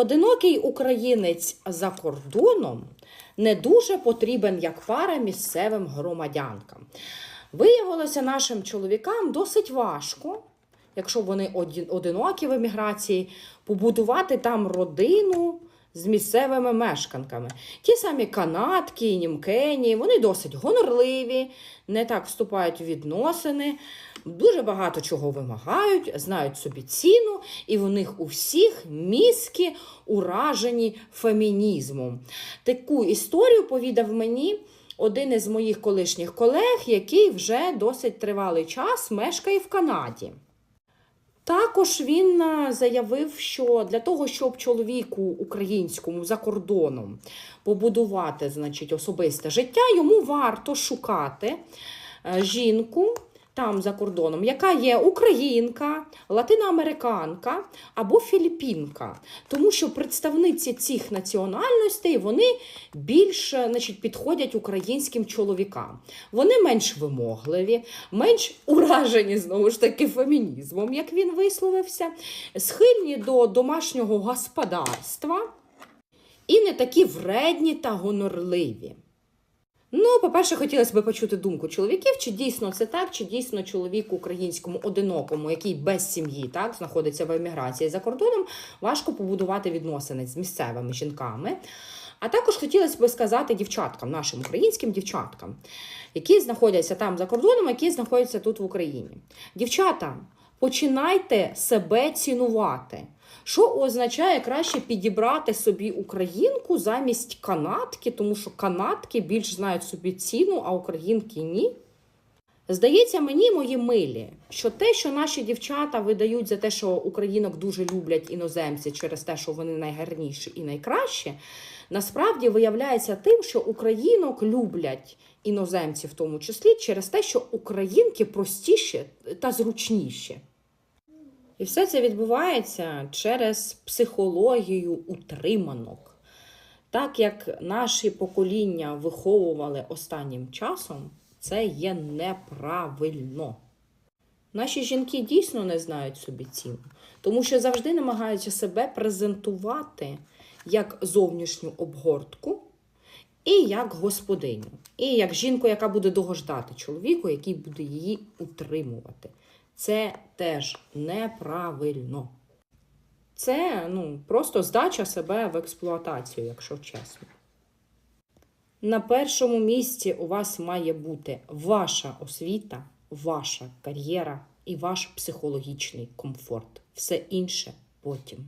Одинокий українець за кордоном не дуже потрібен як пара місцевим громадянкам. Виявилося нашим чоловікам досить важко, якщо вони одинокі в еміграції, побудувати там родину з місцевими мешканками. Ті самі канадки, і німкені, вони досить гонорливі, не так вступають у відносини, дуже багато чого вимагають, знають собі ціну, і в них у всіх мізки уражені фемінізмом. Таку історію повідав мені один із моїх колишніх колег, який вже досить тривалий час мешкає в Канаді. Також він е, заявив, що для того, щоб чоловіку українському за кордоном побудувати значить, особисте життя, йому варто шукати е, жінку там за кордоном, яка є українка, латиноамериканка або філіппінка. Тому що представниці цих національностей вони більш е, значить, підходять українським чоловікам. Вони менш вимогливі, менш уражені знову ж таки фемінізмом, як він висловився, схильні до домашнього господарства і не такі вредні та гонорливі. Ну, по-перше, хотілося б почути думку чоловіків, чи дійсно це так, чи дійсно чоловіку українському одинокому, який без сім'ї так знаходиться в еміграції за кордоном, важко побудувати відносини з місцевими жінками. А також хотілося б сказати дівчаткам, нашим українським дівчаткам, які знаходяться там за кордоном, які знаходяться тут в Україні. Дівчата, починайте себе цінувати. Що означає краще підібрати собі українку замість канадки, тому що канадки більш знають собі ціну, а українки ні. Здається мені, мої милі, що те, що наші дівчата видають за те, що українок дуже люблять іноземці через те, що вони найгарніші і найкращі, насправді виявляється тим, що українок люблять іноземці в тому числі через те, що українки простіші та зручніші. І все це відбувається через психологію утриманок. Так як наші покоління виховували останнім часом, це є неправильно. Наші жінки дійсно не знають собі ціну, тому що завжди намагаються себе презентувати як зовнішню обгортку і як господиню, і як жінку, яка буде догождати чоловіку, який буде її утримувати. Це теж неправильно. Це ну, просто здача себе в експлуатацію, якщо чесно. На першому місці у вас має бути ваша освіта, ваша кар'єра і ваш психологічний комфорт. Все інше потім.